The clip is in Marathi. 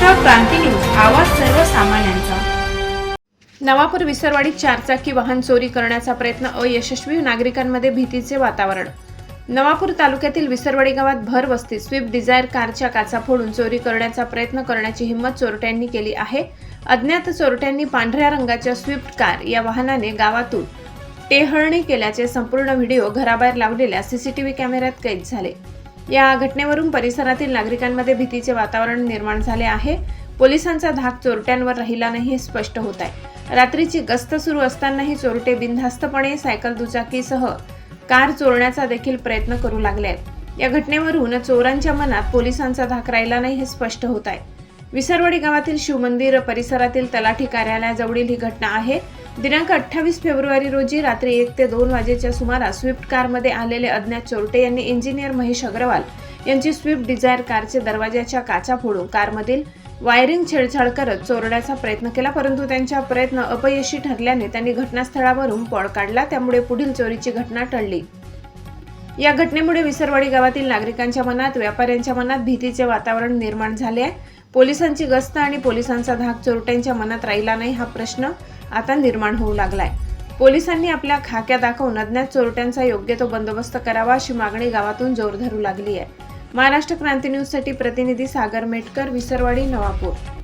क्रांती न्यूज आवाज सर्वसामान्यांचा. नवापूर विसरवाडीत चारचाकी वाहन चोरी करण्याचा प्रयत्न अयशस्वी नागरिकांमध्ये भीतीचे वातावरण. नवापूर तालुक्यातील विसरवाडी गावात भर वस्तीत स्विफ्ट डिझायर कारच्या काचा फोडून चोरी करण्याचा प्रयत्न करण्याची हिंमत चोरट्यांनी केली आहे. अज्ञात चोरट्यांनी पांढऱ्या रंगाच्या स्विफ्ट कार या वाहनाने गावातून टेहळणी केल्याचे संपूर्ण व्हिडिओ घराबाहेर लावलेल्या सीसीटीव्ही कॅमेऱ्यात कैद झाले. या घटनेवरून परिसरातील नागरिकांमध्ये भीतीचे वातावरण निर्माण झाले आहे. पोलिसांचा धाक चोरट्यांवर राहिला नाही हे स्पष्ट होत आहे. रात्रीची गस्त सुरू असतानाही चोरटे बिनधास्तपणे सायकल दुचाकीसह कार चोरण्याचा देखील प्रयत्न करू लागले आहेत. या घटनेवरून चोरांच्या मनात पोलिसांचा धाक राहिला नाही हे स्पष्ट होत आहे. विसरवाडी गावातील शिवमंदिर परिसरातील तलाठी कार्यालयाजवळील ही घटना आहे. दिनांक अठ्ठावीस फेब्रुवारी रोजी रात्री एक ते दोन वाजेच्या सुमारास स्विफ्ट कारमध्ये आलेले अज्ञात चोरटे यांनी इंजिनियर महेश अग्रवाल यांची स्विफ्ट डिझायर कारचे दरवाजाच्या काचा फोडून कारमधील वायरिंग छेडछाड करत चोरण्याचा प्रयत्न केला परंतु त्यांचा प्रयत्न अपयशी ठरल्याने त्यांनी घटनास्थळावरून पळ काढला त्यामुळे पुढील चोरीची घटना टळली. या घटनेमुळे विसरवाडी गावातील नागरिकांच्या मनात व्यापाऱ्यांच्या मनात भीतीचे वातावरण निर्माण झाले आहे. पोलिसांची गस्त आणि पोलिसांचा धाक चोरट्यांच्या मनात राहिला नाही हा प्रश्न आता निर्माण होऊ लागलाय. पोलिसांनी आपल्या खाक्या दाखवून अज्ञात चोरट्यांचा योग्य तो बंदोबस्त करावा अशी मागणी गावातून जोर धरू लागली आहे महाराष्ट्र क्रांती न्यूजसाठी प्रतिनिधी सागर मेटकर विसरवाडी नवापूर.